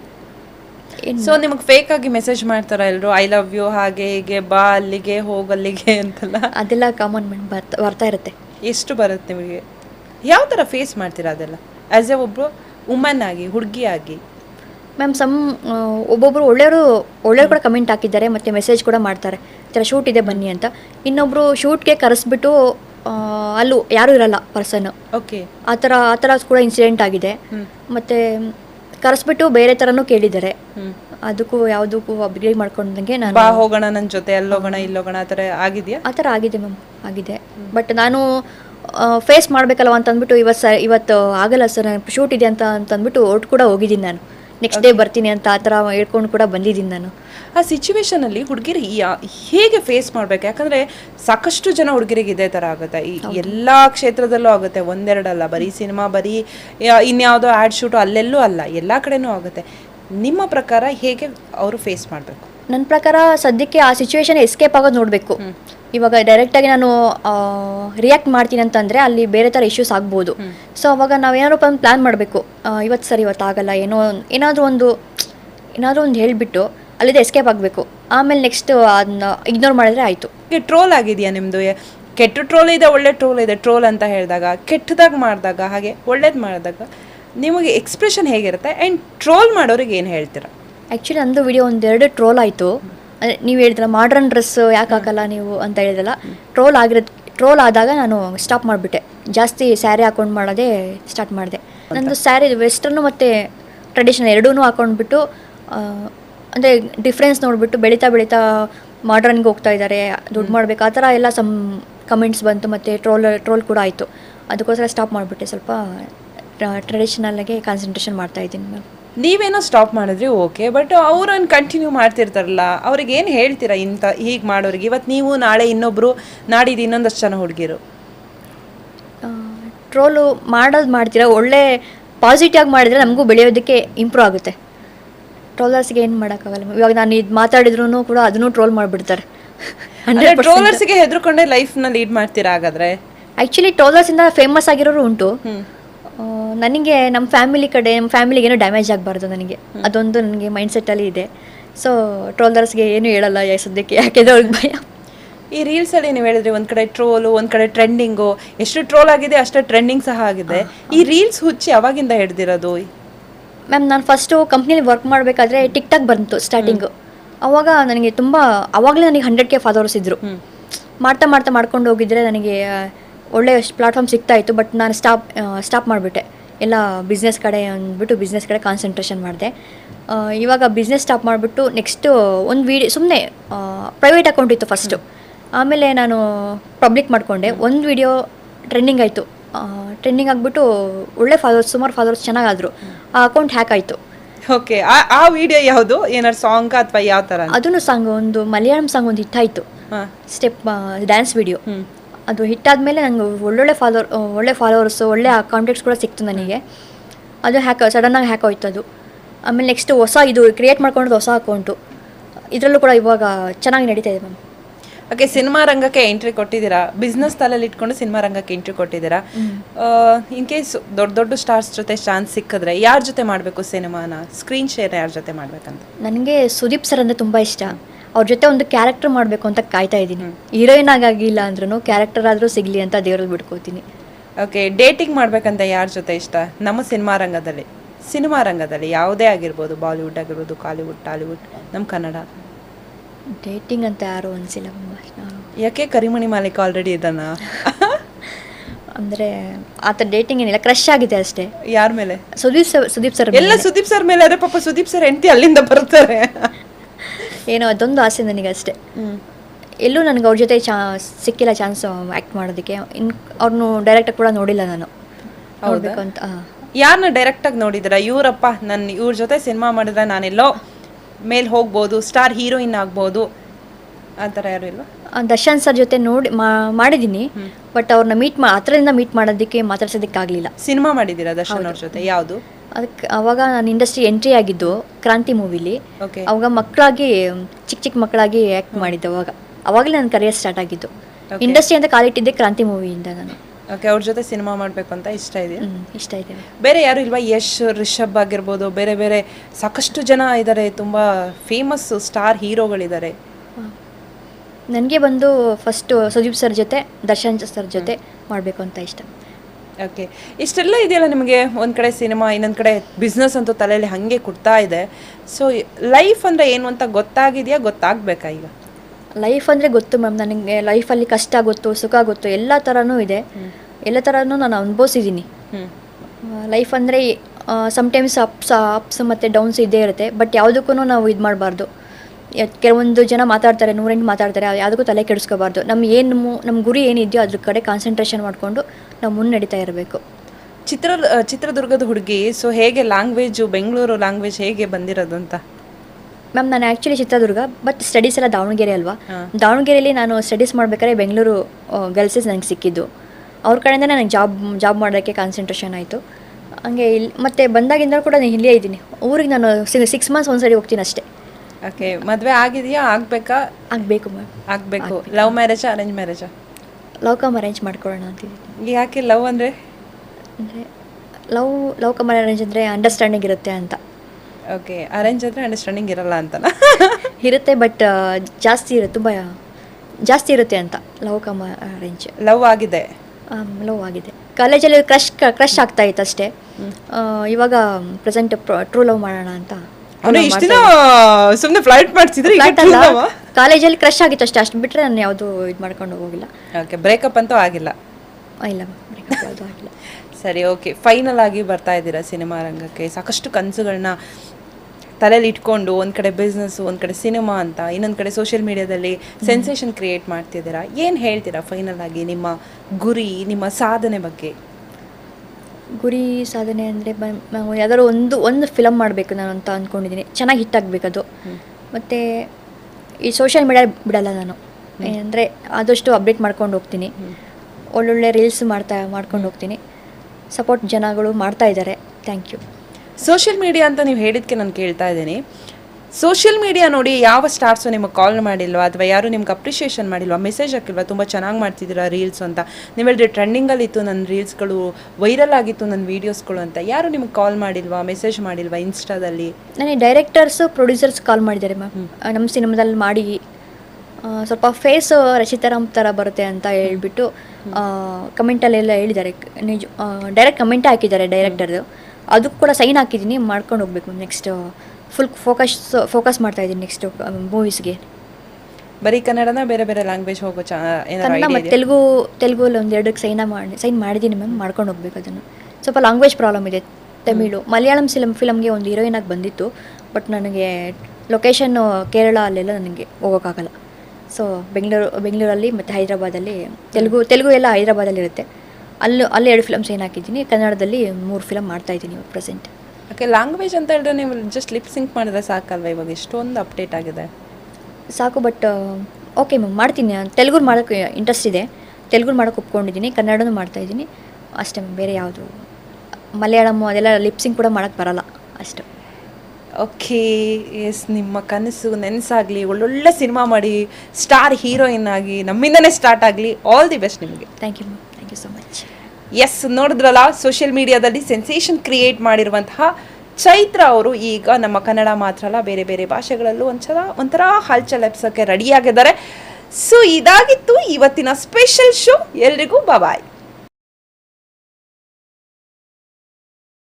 ಸೊ ನಿಮಗೆ ಫೇಕ್ ಆಗಿ ಮೆಸೇಜ್ ಮಾಡ್ತಾರ ಎಲ್ಲರೂ ಐ ಲವ್ ಯು ಹಾಗೆ ಹೀಗೆ ಬಾ ಅಲ್ಲಿಗೆ ಹೋಗ ಅಲ್ಲಿಗೆ ಅಂತೆಲ್ಲ? ಅದೆಲ್ಲ ಕಾಮನ್ ಬರ್ತಾ ಬರ್ತಾ ಇರುತ್ತೆ. ಎಷ್ಟು ಬರುತ್ತೆ ನಿಮಗೆ? ಯಾವ ಥರ ಫೇಸ್ ಮಾಡ್ತೀರಾ ಅದೆಲ್ಲ? ಆ್ಯಸ್ ಎ ಒಬ್ಬರು ವುಮನ್ ಆಗಿ ಹುಡುಗಿ ಆಗಿ? ಮ್ಯಾಮ್ ಸಮ್ ಒಬ್ಬೊಬ್ಬರು ಒಳ್ಳೆಯವರು ಒಳ್ಳೆಯವ್ರು ಕೂಡ ಕಮೆಂಟ್ ಹಾಕಿದ್ದಾರೆ ಮತ್ತು ಮೆಸೇಜ್ ಕೂಡ ಮಾಡ್ತಾರೆ. ಈ ಥರ ಶೂಟ್ ಇದೆ ಬನ್ನಿ ಅಂತ. ಇನ್ನೊಬ್ಬರು ಶೂಟ್ಗೆ ಕರೆಸ್ಬಿಟ್ಟು ಅಲ್ಲೂ ಯಾರೂ ಇರಲ್ಲ ಪರ್ಸನ್ ಓಕೆ ಆ ಥರ ಆ ಥರ ಕೂಡ ಇನ್ಸಿಡೆಂಟ್ ಆಗಿದೆ. ಮತ್ತು ಕರೆಸ್ಬಿಟ್ಟು ಬೇರೆ ಥರನೂ ಕೇಳಿದ್ದಾರೆ. ಅದಕ್ಕೂ ಯಾವುದಕ್ಕೂ ಅಪ್ಗ್ರೇಡ್ ಮಾಡ್ಕೊಂಡಂಗೆ ನಾನು ಬಾ ಹೋಗೋಣ ನನ್ನ ಜೊತೆ ಅಲ್ಲೋಗೋಣ ಇಲ್ಲೋಗೋಣ ಆ ಥರ ಆಗಿದೆಯಾ? ಆ ಥರ ಆಗಿದೆ ಮ್ಯಾಮ್ ಆಗಿದೆ. ಬಟ್ ನಾನು ಫೇಸ್ ಮಾಡಬೇಕಲ್ವ ಅಂತ ಅಂದ್ಬಿಟ್ಟು ಇವತ್ತು ಸ ಇವತ್ತು ಆಗಲ್ಲ ಸರ್ ಶೂಟ್ ಇದೆ ಅಂತ ಅಂತಂದ್ಬಿಟ್ಟು ಒಟ್ಟು ಕೂಡ ಹೋಗಿದ್ದೀನಿ ನಾನು. ನೆಕ್ಸ್ಟ್ ಡೇ ಬರ್ತೀನಿ ಅಂತ ಆ ಥರ ಹೇಳ್ಕೊಂಡು ಕೂಡ ಬಂದಿದ್ದೀನಿ ನಾನು. ಆ ಸಿಚುವೇಶನಲ್ಲಿ ಹುಡುಗಿರು ಹೇಗೆ ಫೇಸ್ ಮಾಡಬೇಕು? ಯಾಕಂದ್ರೆ ಸಾಕಷ್ಟು ಜನ ಹುಡುಗಿರಿಗೆ ಇದೇ ಥರ ಆಗುತ್ತೆ. ಈ ಎಲ್ಲ ಕ್ಷೇತ್ರದಲ್ಲೂ ಆಗುತ್ತೆ. ಒಂದೆರಡಲ್ಲ. ಬರೀ ಸಿನಿಮಾ ಬರೀ ಇನ್ಯಾವುದೋ ಆ್ಯಡ್ ಶೂಟು ಅಲ್ಲೆಲ್ಲೂ ಅಲ್ಲ. ಎಲ್ಲ ಕಡೆನೂ ಆಗುತ್ತೆ. ನಿಮ್ಮ ಪ್ರಕಾರ ಹೇಗೆ ಅವರು ಫೇಸ್ ಮಾಡಬೇಕು? ನನ್ನ ಪ್ರಕಾರ ಸದ್ಯಕ್ಕೆ ಆ ಸಿಚುವೇಶನ್ ಎಸ್ಕೇಪ್ ಆಗೋದು ನೋಡಬೇಕು. ಇವಾಗ ಡೈರೆಕ್ಟಾಗಿ ನಾನು ರಿಯಾಕ್ಟ್ ಮಾಡ್ತೀನಿ ಅಂತಂದರೆ ಅಲ್ಲಿ ಬೇರೆ ಥರ ಇಶ್ಯೂಸ್ ಆಗ್ಬೋದು. ಸೊ ಅವಾಗ ನಾವು ಏನಾದ್ರು ಒಂದು ಪ್ಲ್ಯಾನ್ ಮಾಡಬೇಕು ಇವತ್ತು ಸರಿ ಇವತ್ತು ಆಗಲ್ಲ ಏನೋ ಏನಾದರೂ ಒಂದು ಏನಾದರೂ ಒಂದು ಹೇಳಿಬಿಟ್ಟು ಅಲ್ಲಿಂದ ಎಸ್ಕೇಪ್ ಆಗಬೇಕು. ಆಮೇಲೆ ನೆಕ್ಸ್ಟ್ ಅದನ್ನ ಇಗ್ನೋರ್ ಮಾಡಿದ್ರೆ ಆಯಿತು. ಈಗ ಟ್ರೋಲ್ ಆಗಿದೆಯಾ ನಿಮ್ಮದು ಕೆಟ್ಟ ಟ್ರೋಲ್ ಇದೆ ಒಳ್ಳೆ ಟ್ರೋಲ್ ಇದೆ ಟ್ರೋಲ್ ಅಂತ ಹೇಳಿದಾಗ ಕೆಟ್ಟದಾಗ ಮಾಡಿದಾಗ ಹಾಗೆ ಒಳ್ಳೇದು ಮಾಡಿದಾಗ ನಿಮಗೆ ಎಕ್ಸ್ಪ್ರೆಷನ್ ಹೇಗಿರುತ್ತೆ? ಆ್ಯಂಡ್ ಟ್ರೋಲ್ ಮಾಡೋರಿಗೆ ಏನು ಹೇಳ್ತೀರಾ? ಆ್ಯಕ್ಚುಲಿ ನಂದು ವಿಡಿಯೋ ಒಂದೆರಡು ಟ್ರೋಲ್ ಆಯಿತು. ನೀವು ಹೇಳಿದ್ರಲ್ಲ ಮಾಡ್ರನ್ ಡ್ರೆಸ್ ಯಾಕೆ ಹಾಕಲ್ಲ ನೀವು ಅಂತ ಹೇಳಿದ್ರಲ್ಲ ಟ್ರೋಲ್ ಆಗಿರೋದು ಟ್ರೋಲ್ ಆದಾಗ ನಾನು ಸ್ಟಾಪ್ ಮಾಡಿಬಿಟ್ಟೆ. ಜಾಸ್ತಿ ಸ್ಯಾರಿ ಹಾಕೊಂಡು ಮಾಡೋದೇ ಸ್ಟಾರ್ಟ್ ಮಾಡಿದೆ. ನಂದು ಸ್ಯಾರಿ ವೆಸ್ಟರ್ನು ಮತ್ತು ಟ್ರೆಡಿಷನಲ್ ಎರಡೂ ಹಾಕೊಂಡ್ಬಿಟ್ಟು ಅಂದರೆ ಡಿಫ್ರೆನ್ಸ್ ನೋಡಿಬಿಟ್ಟು ಬೆಳೀತಾ ಬೆಳೀತಾ ಮಾಡ್ರನ್ಗೆ ಹೋಗ್ತಾ ಇದ್ದಾರೆ ದುಡ್ಡು ಮಾಡಬೇಕು, ಆ ಥರ ಎಲ್ಲ ಸಮ್ ಕಮೆಂಟ್ಸ್ ಬಂತು ಮತ್ತು ಟ್ರೋಲ್ ಟ್ರೋಲ್ ಕೂಡ ಆಯಿತು. ಅದಕ್ಕೋಸ್ಕರ ಸ್ಟಾಪ್ ಮಾಡಿಬಿಟ್ಟೆ ಸ್ವಲ್ಪ ಟ್ರೆಡಿಷನಲ್ಲಾಗೆ ಕಾನ್ಸಂಟ್ರೇಷನ್ ಮಾಡ್ತಾ ಇದ್ದೀನಿ ಮ್ಯಾಮ್ ನೀವೇನೋ ಸ್ಟಾಪ್ ಮಾಡಿದ್ರಿ ಓಕೆ ಬಟ್ ಅವ್ರನ್ನ ಕಂಟಿನ್ಯೂ ಮಾಡ್ತಿರ್ತಾರಲ್ಲ ಅವ್ರಿಗೆ ಏನು ಹೇಳ್ತೀರಾ ಇಂಥ ಹೀಗೆ ಮಾಡೋರಿಗೆ? ಇವತ್ತು ನೀವು ನಾಳೆ ಇನ್ನೊಬ್ರು ನಾಡಿದ್ದು ಇನ್ನೊಂದಷ್ಟು ಜನ ಹುಡುಗಿರು. ಟ್ರೋಲು ಮಾಡೋದು ಮಾಡ್ತೀರಾ? ಒಳ್ಳೆ ಪಾಸಿಟಿವ್ ಆಗಿ ಮಾಡಿದ್ರೆ ನಮಗೂ ಬೆಳೆಯೋದಕ್ಕೆ ಇಂಪ್ರೂವ್ ಆಗುತ್ತೆ. ಟ್ರೋಲರ್ಸ್ಗೆ ಏನು ಮಾಡೋಕ್ಕಾಗಲ್ಲ. ಇವಾಗ ನಾನು ಇದು ಮಾತಾಡಿದ್ರು ಕೂಡ ಅದನ್ನು ಟ್ರೋಲ್ ಮಾಡಿಬಿಡ್ತಾರೆ. ಟ್ರೋಲರ್ಸ್ಗೆ ಹೆದರ್ಕೊಂಡೆ ಲೈಫ್ನ ಲೀಡ್ ಮಾಡ್ತೀರಾ ಹಾಗಾದ್ರೆ? ಆ್ಯಕ್ಚುಲಿ ಟ್ರೋಲರ್ಸಿಂದ ಫೇಮಸ್ ಆಗಿರೋರು ಉಂಟು. ನನಗೆ ನಮ್ಮ ಫ್ಯಾಮಿಲಿ ಕಡೆ ನಮ್ಮ ಫ್ಯಾಮಿಲಿಗೆ ಏನೂ ಡ್ಯಾಮೇಜ್ ಆಗಬಾರ್ದು ನನಗೆ. ಅದೊಂದು ನನಗೆ ಮೈಂಡ್ಸೆಟ್ಟಲ್ಲಿ ಇದೆ. ಸೊ ಟ್ರೋಲರ್ಸ್ಗೆ ಏನು ಹೇಳಲ್ಲ ಯಾ- ಸದ್ಯಕ್ಕೆ ಯಾಕೆಂದ್ರೆ ಅವ್ರಿಗೆ ಭಯ? ಈ ರೀಲ್ಸಲ್ಲಿ ನೀವು ಹೇಳಿದ್ರಿ ಒಂದು ಕಡೆ ಟ್ರೋಲು ಒಂದು ಕಡೆ ಟ್ರೆಂಡಿಂಗು ಎಷ್ಟು ಟ್ರೋಲ್ ಆಗಿದೆ ಅಷ್ಟೇ ಟ್ರೆಂಡಿಂಗ್ ಸಹ ಆಗಿದೆ. ಈ ರೀಲ್ಸ್ ಹುಚ್ಚಿ ಅವಾಗಿಂದ ಹಿಡ್ದಿರೋದು? ಮ್ಯಾಮ್ ನಾನು ಫಸ್ಟು ಕಂಪ್ನಿಲಿ ವರ್ಕ್ ಮಾಡಬೇಕಾದ್ರೆ ಟಿಕ್ ಟಾಕ್ ಬಂತು ಸ್ಟಾರ್ಟಿಂಗು ಅವಾಗ ನನಗೆ ತುಂಬ ಅವಾಗಲೇ ನನಗೆ ಹಂಡ್ರೆಡ್ ಕೆ ಫಾಲೋವರ್ಸ್ ಇದ್ದರು ಮಾಡ್ತಾ ಮಾಡ್ತಾ ಮಾಡ್ಕೊಂಡು ಹೋಗಿದ್ರೆ ನನಗೆ ಆ, ಒಳ್ಳೆ ಪ್ಲಾಟ್ಫಾರ್ಮ್ ಸಿಗ್ತಾ ಇತ್ತು ಬಟ್ ನಾನು ಸ್ಟಾಪ್ ಸ್ಟಾಪ್ ಮಾಡಿಬಿಟ್ಟೆ. ಎಲ್ಲ ಬಿಸ್ನೆಸ್ ಕಡೆ ಅಂದ್ಬಿಟ್ಟು ಬಿಸ್ನೆಸ್ ಕಡೆ ಕಾನ್ಸಂಟ್ರೇಷನ್ ಮಾಡಿದೆ. ಇವಾಗ ಬಿಸ್ನೆಸ್ ಸ್ಟಾಪ್ ಮಾಡಿಬಿಟ್ಟು ನೆಕ್ಸ್ಟು ಒಂದು ವೀಡಿಯೋ ಸುಮ್ಮನೆ ಪ್ರೈವೇಟ್ ಅಕೌಂಟ್ ಇತ್ತು ಫಸ್ಟು ಆಮೇಲೆ ನಾನು ಪಬ್ಲಿಕ್ ಮಾಡಿಕೊಂಡೆ. ಒಂದು ವಿಡಿಯೋ ಟ್ರೆಂಡಿಂಗ್ ಆಯಿತು. ಟ್ರೆಂಡಿಂಗ್ ಆಗಿಬಿಟ್ಟು ಒಳ್ಳೆ ಫಾಲೋವರ್ಸ್ ಸುಮಾರು ಫಾಲೋವರ್ಸ್ ಚೆನ್ನಾಗಾದರು. ಆ ಅಕೌಂಟ್ ಹ್ಯಾಕ್ ಆಯಿತು. ಓಕೆ ಆ ವಿಡಿಯೋ ಯಾವುದು? ಏನಾದ್ರು ಸಾಂಗ್ ಅಥವಾ ಯಾವ ಥರ ಅದನ್ನು ಸಾಂಗ್ ಒಂದು ಮಲಯಾಳಂ ಸಾಂಗ್ ಒಂದು ಹಿಟ್ ಆಯಿತು. ಹಾ. ಸ್ಟೆಪ್ ಡ್ಯಾನ್ಸ್ ವಿಡಿಯೋ ಅದು ಹಿಟ್ ಆದಮೇಲೆ ನನಗೆ ಒಳ್ಳೊಳ್ಳೆ ಫಾಲೋರ್ ಒಳ್ಳೆ ಫಾಲೋವರ್ಸು ಒಳ್ಳೆ ಕಾಂಟ್ಯಾಕ್ಟ್ಸ್ ಕೂಡ ಸಿಕ್ತು ನನಗೆ. ಅದು ಹ್ಯಾಕ್ ಸಡನ್ನಾಗಿ ಹ್ಯಾಕ್ ಹೋಯ್ತು ಅದು ಆಮೇಲೆ ನೆಕ್ಸ್ಟ್ ಹೊಸ ಇದು ಕ್ರಿಯೇಟ್ ಮಾಡ್ಕೊಂಡು ಹೊಸ ಅಕೌಂಟು ಇದರಲ್ಲೂ ಕೂಡ ಇವಾಗ ಚೆನ್ನಾಗಿ ನಡೀತಾ ಇದೆ ಮ್ಯಾಮ್. ಓಕೆ ಸಿನಿಮಾ ರಂಗಕ್ಕೆ ಎಂಟ್ರಿ ಕೊಟ್ಟಿದ್ದೀರಾ? ಬಿಸ್ನೆಸ್ ತಲೆಯಲ್ಲಿ ಇಟ್ಕೊಂಡು ಸಿನಿಮಾ ರಂಗಕ್ಕೆ ಎಂಟ್ರಿ ಕೊಟ್ಟಿದ್ದೀರಾ? ಇನ್ ಕೇಸ್ ದೊಡ್ಡ ದೊಡ್ಡ ಸ್ಟಾರ್ಸ್ ಜೊತೆ ಚಾನ್ಸ್ ಸಿಕ್ಕಿದ್ರೆ ಯಾರ ಜೊತೆ ಮಾಡಬೇಕು ಸಿನಿಮಾನ ಸ್ಕ್ರೀನ್ ಶೇರ್ ಯಾರ ಜೊತೆ ಮಾಡಬೇಕಂತ? ನನಗೆ ಸುದೀಪ್ ಸರ್ ಅಂದರೆ ತುಂಬ ಇಷ್ಟ. ಅವ್ರ ಜೊತೆ ಒಂದು ಕ್ಯಾರೆಕ್ಟರ್ ಮಾಡಬೇಕು ಅಂತ ಕಾಯ್ತಾ ಇದ್ದೀನಿ. ಹೀರೋಯಿನ್ ಆಗಿಲ್ಲ ಅಂದ್ರೂ ಕ್ಯಾರೆಕ್ಟರ್ ಆದರೂ ಸಿಗಲಿ ಅಂತ ದೇವ್ರಲ್ಲಿ ಬಿಟ್ಕೋತೀನಿ ಓಕೆ ಡೇಟಿಂಗ್ ಮಾಡ್ಬೇಕಂತ ಯಾರ ಜೊತೆ ಇಷ್ಟ? ನಮ್ಮ ಸಿನಿಮಾ ರಂಗದಲ್ಲಿ. ಸಿನಿಮಾ ರಂಗದಲ್ಲಿ ಯಾವುದೇ ಆಗಿರ್ಬೋದು ಬಾಲಿವುಡ್ ಆಗಿರ್ಬೋದು ಕಾಲಿವುಡ್ ಟಾಲಿವುಡ್ ನಮ್ಮ ಕನ್ನಡ. ಡೇಟಿಂಗ್ ಅಂತ ಯಾರು ಅನಿಸಿಲ್ಲ ಯಾಕೆ ಕರಿಮಣಿ ಮಾಲೀಕ ಆಲ್ರೆಡಿ ಇದ್ದಾನ? ಅಂದ್ರೆ ಆತ ಡೇಟಿಂಗ್ ಏನಿಲ್ಲ ಕ್ರಶ್ ಆಗಿದೆ ಅಷ್ಟೇ. ಯಾರ ಮೇಲೆ? ಸುದೀಪ್ ಸರ್ ಸುದೀಪ್ ಸರ್ ಎಲ್ಲ ಸುದೀಪ್ ಸರ್ ಮೇಲೆ ಅದೇ ಪಾಪ ಸುದೀಪ್ ಸರ್ ಹೆಂಡತಿ ಅಲ್ಲಿಂದ ಬರ್ತಾರೆ. ಏನೋ ಅದೊಂದು ಆಸೆ ನನಗೆ ಅಷ್ಟೇ ಎಲ್ಲೂ ನನಗೆ ಅವ್ರ ಜೊತೆ ಚಾ ಸಿಕ್ಕಿಲ್ಲ ಚಾನ್ಸ್ ಆ್ಯಕ್ಟ್ ಮಾಡೋದಕ್ಕೆ. ಇನ್ನು ಅವ್ರನ್ನು ಡೈರೆಕ್ಟಾಗಿ ಕೂಡ ನೋಡಿಲ್ಲ ನಾನು. ನೋಡಬೇಕು ಅಂತ. ಯಾರನ್ನ ಡೈರೆಕ್ಟಾಗಿ ನೋಡಿದ್ದೀರಾ ಇವರಪ್ಪ ನನ್ನ ಇವ್ರ ಜೊತೆ ಸಿನಿಮಾ ಮಾಡಿದ್ರೆ ನಾನೆಲ್ಲೋ ಮೇಲೆ ಹೋಗ್ಬೋದು ಸ್ಟಾರ್ ಹೀರೋಯಿನ್ ಆಗ್ಬೋದು. ಆ ಥರ ಯಾರು ಇಲ್ವಾ? ದರ್ಶನ್ ಸರ್ ಜೊತೆ ನೋಡಿ ಮಾಡಿದ್ದೀನಿ ಬಟ್ ಅವ್ರನ್ನ ಮೀಟ್ ಮಾ ಹತ್ರದಿಂದ ಮೀಟ್ ಮಾಡೋದಕ್ಕೆ ಮಾತಾಡ್ಸೋದಕ್ಕಾಗಲಿಲ್ಲ. ಸಿನಿಮಾ ಮಾಡಿದ್ದೀರಾ ದರ್ಶನ್ ಅವ್ರ ಜೊತೆ? ಯಾವುದು? ಅದಕ್ಕೆ ಅವಾಗ ನಾನು ಇಂಡಸ್ಟ್ರಿ ಎಂಟ್ರಿ ಆಗಿದ್ದು ಕ್ರಾಂತಿ ಮೂವಿಲಿ. ಓಕೆ ಅವಾಗ ಮಕ್ಕಳಾಗಿ ಚಿಕ್ಕ ಚಿಕ್ಕ ಮಕ್ಕಳಾಗಿ ಆ್ಯಕ್ಟ್ ಮಾಡಿದ್ದೆ ಅವಾಗ. ಅವಾಗಲೇ ನನ್ನ ಕರಿಯರ್ ಸ್ಟಾರ್ಟ್ ಆಗಿದ್ದು. ಇಂಡಸ್ಟ್ರಿ ಅಂತ ಕಾಲಿಟ್ಟಿದ್ದೆ ಕ್ರಾಂತಿ ಮೂವಿಯಿಂದ ನಾನು. ಓಕೆ ಅವ್ರ ಜೊತೆ ಸಿನಿಮಾ ಮಾಡಬೇಕು ಅಂತ ಇಷ್ಟ ಇದೆ ಹ್ಮ್, ಇಷ್ಟ ಇದೆ ಬೇರೆ ಯಾರು ಇಲ್ವಾ? ಯಶ್ ರಿಷಬ್ ಆಗಿರ್ಬೋದು ಬೇರೆ ಬೇರೆ ಸಾಕಷ್ಟು ಜನ ಇದ್ದಾರೆ ತುಂಬ ಫೇಮಸ್ ಸ್ಟಾರ್ ಹೀರೋಗಳಿದ್ದಾರೆ ನನಗೆ ಬಂದು ಫಸ್ಟು ಸುದೀಪ್ ಸರ್ ಜೊತೆ ದರ್ಶನ್ ಸರ್ ಜೊತೆ ಮಾಡಬೇಕು ಅಂತ ಇಷ್ಟ. ಓಕೆ ಇಷ್ಟೆಲ್ಲ ಇದೆಯಲ್ಲ ನಿಮಗೆ? ಒಂದು ಕಡೆ ಸಿನಿಮಾ ಇನ್ನೊಂದು ಕಡೆ ಬಿಸ್ನೆಸ್ ಅಂತೂ ತಲೆಯಲ್ಲಿ ಹಾಗೆ ಕೊಡ್ತಾ ಇದೆ. ಸೊ ಲೈಫ್ ಅಂದರೆ ಏನು ಅಂತ ಗೊತ್ತಾಗಿದೆಯಾ? ಗೊತ್ತಾಗಬೇಕಾ ಈಗ? ಲೈಫ್ ಅಂದರೆ ಗೊತ್ತು ಮ್ಯಾಮ್ ನನಗೆ ಲೈಫಲ್ಲಿ ಕಷ್ಟ ಗೊತ್ತು ಸುಖ ಗೊತ್ತು ಎಲ್ಲ ಥರನೂ ಇದೆ. ಎಲ್ಲ ಥರನೂ ನಾನು ಅನುಭವಿಸಿದ್ದೀನಿ. ಲೈಫ್ ಅಂದರೆ ಸಮ್ಟೈಮ್ಸ್ ಅಪ್ಸ್ ಅಪ್ಸ್ ಮತ್ತು ಡೌನ್ಸ್ ಇದ್ದೇ ಇರುತ್ತೆ. ಬಟ್ ಯಾವುದಕ್ಕೂ ನಾವು ಇದು ಮಾಡಬಾರ್ದು. ಕೆಲವೊಂದು ಜನ ಮಾತಾಡ್ತಾರೆ ನೂರೆಂಟು ಮಾತಾಡ್ತಾರೆ ಯಾವುದಕ್ಕೂ ತಲೆ ಕೆಡಿಸ್ಕೋಬಾರ್ದು. ನಮ್ಮ ಏನು ನಮ್ಮ ಗುರಿ ಏನಿದೆಯೋ ಅದ್ರ ಕಡೆ ಕಾನ್ಸಂಟ್ರೇಷನ್ ಮಾಡಿಕೊಂಡು ನಾವು ಮುನ್ನಡೀತಾ ಇರಬೇಕು. ಚಿತ್ರ ಚಿತ್ರದುರ್ಗದ ಹುಡುಗಿ ಸೊ ಹೇಗೆ ಲ್ಯಾಂಗ್ವೇಜು ಬೆಂಗಳೂರು ಲ್ಯಾಂಗ್ವೇಜ್ ಹೇಗೆ ಬಂದಿರೋದು ಅಂತ? ಮ್ಯಾಮ್ ನಾನು ಆ್ಯಕ್ಚುಲಿ ಚಿತ್ರದುರ್ಗ ಬಟ್ ಸ್ಟಡೀಸ್ ಎಲ್ಲ ದಾವಣಗೆರೆ ಅಲ್ವಾ? ದಾವಣಗೆರೆಯಲ್ಲಿ ನಾನು ಸ್ಟಡೀಸ್ ಮಾಡಬೇಕಾದ್ರೆ ಬೆಂಗಳೂರು ಗರ್ಲ್ಸಸ್ ನನಗೆ ಸಿಕ್ಕಿದ್ದು. ಅವ್ರ ಕಡೆಯಿಂದ ನನಗೆ ಜಾಬ್ ಜಾಬ್ ಮಾಡೋಕ್ಕೆ ಕಾನ್ಸಂಟ್ರೇಷನ್ ಆಯಿತು. ಹಂಗೆ ಇಲ್ಲಿ ಮತ್ತು ಬಂದಾಗಿಂದ ಕೂಡ ನಾನು ಇಲ್ಲೇ ಇದ್ದೀನಿ. ಊರಿಗೆ ನಾನು ಸಿಕ್ಸ್ ಮಂತ್ಸ್ ಒಂದು ಸರಿ ಹೋಗ್ತೀನಿ ಅಷ್ಟೇ. ಓಕೆ ಮದುವೆ ಆಗಿದೆಯಾ? ಆಗಬೇಕಾ? ಆಗಬೇಕು ಮ್ಯಾಮ್ ಆಗಬೇಕು. ಲವ್ ಮ್ಯಾರೇಜಾ ಅರೇಂಜ್ ಮ್ಯಾರೇಜಾ ಲವ್ ಕಮ್ ಅರೇಂಜ್ ಮಾಡ್ಕೊಳ್ಳೋಣ ಅಂತಿದ್ದೀನಿ ಯಾಕೆ ಲವ್ ಅಂದರೆ? ಅಂದರೆ ಲವ್ ಲವ್ ಕಮ್ ಅರೇಂಜ್ ಅಂದರೆ ಅಂಡರ್ಸ್ಟ್ಯಾಂಡಿಂಗ್ ಇರುತ್ತೆ ಅಂತ. ಓಕೆ ಅರೇಂಜ್ ಅಂದರೆ ಅಂಡರ್ಸ್ಟ್ಯಾಂಡಿಂಗ್ ಇರಲ್ಲ ಅಂತಲ್ಲ ಇರುತ್ತೆ ಬಟ್ ಜಾಸ್ತಿ ಇರುತ್ತೆ ತುಂಬ ಜಾಸ್ತಿ ಇರುತ್ತೆ ಅಂತ ಲವ್ ಕಮ್ ಅರೇಂಜ್ ಲವ್ ಆಗಿದೆ. ಲವ್ ಆಗಿದೆ. ಕಾಲೇಜಲ್ಲಿ ಕ್ರಶ್ ಕ್ರಶ್ ಆಗ್ತಾ ಇತ್ತು ಅಷ್ಟೇ. ಇವಾಗ ಪ್ರೆಸೆಂಟ್ ಟ್ರೂ ಲವ್ ಮಾಡೋಣ ಅಂತ. ಅವನು ಇಷ್ಟ ದಿನ ಸುಮ್ಮನೆ ಫ್ಲೈಟ್ ಮಾಡ್ತಿದ್ರೆ ಕಾಲೇಜಲ್ಲಿ ಕ್ರಶ್ ಆಗಿತ್ತು ಅಷ್ಟೇ ಅಷ್ಟು ಬಿಟ್ಟರೆ ನಾನು ಯಾವುದು ಇದು ಮಾಡ್ಕೊಂಡು ಹೋಗಿಲ್ಲ. ಓಕೆ ಬ್ರೇಕಪ್ ಅಂತೂ ಆಗಿಲ್ಲ. ಇಲ್ಲ ಯಾವ್ದು ಆಗಿಲ್ಲ. ಸರಿ ಓಕೆ ಫೈನಲ್ ಆಗಿ ಬರ್ತಾ ಇದ್ದೀರಾ ಸಿನಿಮಾ ರಂಗಕ್ಕೆ? ಸಾಕಷ್ಟು ಕನಸುಗಳನ್ನ ತಲೆಯಲ್ಲಿ ಇಟ್ಕೊಂಡು ಒಂದು ಕಡೆ ಬಿಸ್ನೆಸ್ಸು ಒಂದು ಕಡೆ ಸಿನಿಮಾ ಅಂತ ಇನ್ನೊಂದು ಕಡೆ ಸೋಷಿಯಲ್ ಮೀಡಿಯಾದಲ್ಲಿ ಸೆನ್ಸೇಷನ್ ಕ್ರಿಯೇಟ್ ಮಾಡ್ತಿದ್ದೀರಾ? ಏನು ಹೇಳ್ತೀರಾ ಫೈನಲ್ ಆಗಿ ನಿಮ್ಮ ಗುರಿ ನಿಮ್ಮ ಸಾಧನೆ ಬಗ್ಗೆ? ಗುರಿ ಸಾಧನೆ ಅಂದರೆ ಯಾವ್ದಾದ್ರು ಒಂದು ಒಂದು ಫಿಲಮ್ ಮಾಡಬೇಕು ನಾನು ಅಂತ ಅಂದ್ಕೊಂಡಿದ್ದೀನಿ ಚೆನ್ನಾಗಿ ಹಿಟ್ ಅದು ಮತ್ತು ಈ ಸೋಷಿಯಲ್ ಮೀಡಿಯಾ ಬಿಡಲ್ಲ ನಾನು. ಅಂದರೆ ಆದಷ್ಟು ಅಪ್ಡೇಟ್ ಮಾಡ್ಕೊಂಡು ಹೋಗ್ತೀನಿ. ಒಳ್ಳೊಳ್ಳೆ ರೀಲ್ಸ್ ಮಾಡ್ತಾ ಮಾಡ್ಕೊಂಡು ಹೋಗ್ತೀನಿ. ಸಪೋರ್ಟ್ ಜನಗಳು ಮಾಡ್ತಾ ಇದ್ದಾರೆ. ಥ್ಯಾಂಕ್ ಯು ಸೋಷಿಯಲ್ ಮೀಡಿಯಾ ಅಂತ ನೀವು ಹೇಳಿದ್ಕೆ ನಾನು ಕೇಳ್ತಾ ಇದ್ದೀನಿ. ಸೋಷಿಯಲ್ ಮೀಡಿಯಾ ನೋಡಿ ಯಾವ ಸ್ಟಾರ್ಸು ನಿಮಗೆ ಕಾಲ್ ಮಾಡಿಲ್ವಾ ಅಥವಾ ಯಾರು ನಿಮ್ಗೆ ಅಪ್ರಿಷಿಯೇಷನ್ ಮಾಡಿಲ್ವಾ? ಮೆಸೇಜ್ ಹಾಕಿಲ್ವಾ? ತುಂಬ ಚೆನ್ನಾಗಿ ಮಾಡ್ತಿದ್ದೀರಾ ರೀಲ್ಸ್ ಅಂತ? ನೀವು ಹೇಳಿದ್ರೆ ಟ್ರೆಂಡಿಂಗಲ್ಲಿತ್ತು ನನ್ನ ರೀಲ್ಸ್ಗಳು ವೈರಲ್ ಆಗಿತ್ತು ನನ್ನ ವೀಡಿಯೋಸ್ಗಳು ಅಂತ. ಯಾರು ನಿಮ್ಗೆ ಕಾಲ್ ಮಾಡಿಲ್ವಾ ಮೆಸೇಜ್ ಮಾಡಿಲ್ವಾ ಇನ್ಸ್ಟಾದಲ್ಲಿ ನನಗೆ ಡೈರೆಕ್ಟರ್ಸು ಪ್ರೊಡ್ಯೂಸರ್ಸ್ ಕಾಲ್ ಮಾಡಿದ್ದಾರೆ ಮ್ಯಾಮ್ ನಮ್ಮ ಸಿನಿಮಾದಲ್ಲಿ ಮಾಡಿ ಸ್ವಲ್ಪ ಫೇಸ್ ರಚಿತಾರಾಮ್ ಥರ ಬರುತ್ತೆ ಅಂತ ಹೇಳ್ಬಿಟ್ಟು ಕಮೆಂಟಲ್ಲೆಲ್ಲ ಹೇಳಿದ್ದಾರೆ. ನಿಜ ಡೈರೆಕ್ಟ್ ಕಮೆಂಟೇ ಹಾಕಿದ್ದಾರೆ ಡೈರೆಕ್ಟರ್ದು ಅದಕ್ಕೆ ಕೂಡ ಸೈನ್ ಹಾಕಿದ್ದೀನಿ. ಮಾಡ್ಕೊಂಡು ಹೋಗ್ಬೇಕು ನೆಕ್ಸ್ಟ್ ಫುಲ್ ಫೋಕಸ್ ಫೋಕಸ್ ಮಾಡ್ತಾ ಇದ್ದೀನಿ ನೆಕ್ಸ್ಟ್ ಮೂವೀಸ್ಗೆ ಬರೀ ಕನ್ನಡನ ಬೇರೆ ಬೇರೆ ಲ್ಯಾಂಗ್ವೇಜ್ ಹೋಗೋ ಚಾ ಕನ್ನಡ ಮತ್ತು ತೆಲುಗು ತೆಲುಗು ಒಂದು ಒಂದೆರಡಕ್ಕೆ ಸೈನ್ ಮಾಡಿ ಸೈನ್ ಮಾಡಿದ್ದೀನಿ ಮ್ಯಾಮ್ ಮಾಡ್ಕೊಂಡು ಹೋಗ್ಬೇಕು ಅದನ್ನು. ಸ್ವಲ್ಪ ಲ್ಯಾಂಗ್ವೇಜ್ ಪ್ರಾಬ್ಲಮ್ ಇದೆ ತಮಿಳು. ಮಲಯಾಳಂ ಫಿಲಮ್ ಫಿಲಮ್ಗೆ ಒಂದು ಹೀರೋಯಿನಾಗಿ ಬಂದಿತ್ತು ಬಟ್ ನನಗೆ ಲೊಕೇಶನ್ನು ಕೇರಳ ಅಲ್ಲೆಲ್ಲ ನನಗೆ ಹೋಗೋಕ್ಕಾಗಲ್ಲ. ಸೊ ಬೆಂಗಳೂರು ಬೆಂಗಳೂರಲ್ಲಿ ಮತ್ತು ಹೈದರಾಬಾದಲ್ಲಿ ತೆಲುಗು ತೆಲುಗು ಎಲ್ಲ ಹೈದರಾಬಾದಲ್ಲಿ ಇರುತ್ತೆ ಅಲ್ಲಿ ಅಲ್ಲಿ ಎರಡು ಫಿಲಮ್ಸ್ ಏನು ಹಾಕಿದ್ದೀನಿ ಕನ್ನಡದಲ್ಲಿ ಮೂರು ಫಿಲಮ್ ಮಾಡ್ತಾ ಇದ್ದೀನಿ ಇವಾಗ ಪ್ರೆಸೆಂಟ್ ಓಕೆ ಲ್ಯಾಂಗ್ವೇಜ್ ಅಂತ ಹೇಳಿದ್ರೆ ನೀವು ಜಸ್ಟ್ ಲಿಪ್ ಸಿಂಕ್ ಮಾಡಿದ್ರೆ ಸಾಕಲ್ವ? ಇವಾಗ ಎಷ್ಟೊಂದು ಅಪ್ಡೇಟ್ ಆಗಿದೆ. ಸಾಕು ಬಟ್ ಓಕೆ ಮ್ಯಾಮ್ ಮಾಡ್ತೀನಿ. ತೆಲುಗು ಮಾಡೋಕ್ಕೆ ಇಂಟ್ರೆಸ್ಟ್ ಇದೆ. ತೆಲುಗು ಮಾಡೋಕ್ಕೆ ಒಪ್ಕೊಂಡಿದ್ದೀನಿ. ಕನ್ನಡನೂ ಮಾಡ್ತಾ ಇದ್ದೀನಿ. ಅಷ್ಟೇ ಮ್ಯಾಮ್ ಬೇರೆ ಯಾವುದು ಮಲಯಾಳಮ್ಮು ಅದೆಲ್ಲ ಲಿಪ್ಸಿಂಗ್ ಕೂಡ ಮಾಡೋಕ್ಕೆ ಬರಲ್ಲ. ಅಷ್ಟು. ಓಕೆ ಎಸ್ ನಿಮ್ಮ ಕನಸು ನೆನಸಾಗಲಿ. ಒಳ್ಳೊಳ್ಳೆ ಸಿನಿಮಾ ಮಾಡಿ ಸ್ಟಾರ್ ಹೀರೋಯಿನ್ ಆಗಿ ನಮ್ಮಿಂದನೇ ಸ್ಟಾರ್ಟ್ ಆಗಲಿ. ಆಲ್ ದಿ ಬೆಸ್ಟ್ ನಿಮಗೆ. Thank you ma'am thank you so much yes, ನೋಡಿದ್ರಲ್ಲ ಸೋಷಿಯಲ್ ಮೀಡಿಯಾದಲ್ಲಿ ಸೆನ್ಸೇಷನ್ ಕ್ರಿಯೇಟ್ ಮಾಡಿರುವಂತಹ ಚೈತ್ರ ಅವರು ಈಗ ನಮ್ಮ ಕನ್ನಡ ಮಾತ್ರ ಅಲ್ಲ, ಬೇರೆ ಬೇರೆ ಭಾಷೆಗಳಲ್ಲೂ ಒಂಥರ ಒಂಥರ ಹಲ್ಚಲ್ ಎಪ್ಸೋಕ್ಕೆ ರೆಡಿಯಾಗಿದ್ದಾರೆ ಸೊ ಇದಾಗಿತ್ತು ಇವತ್ತಿನ ಸ್ಪೆಷಲ್ ಶೋ ಎಲ್ರಿಗೂ ಬಾಯ್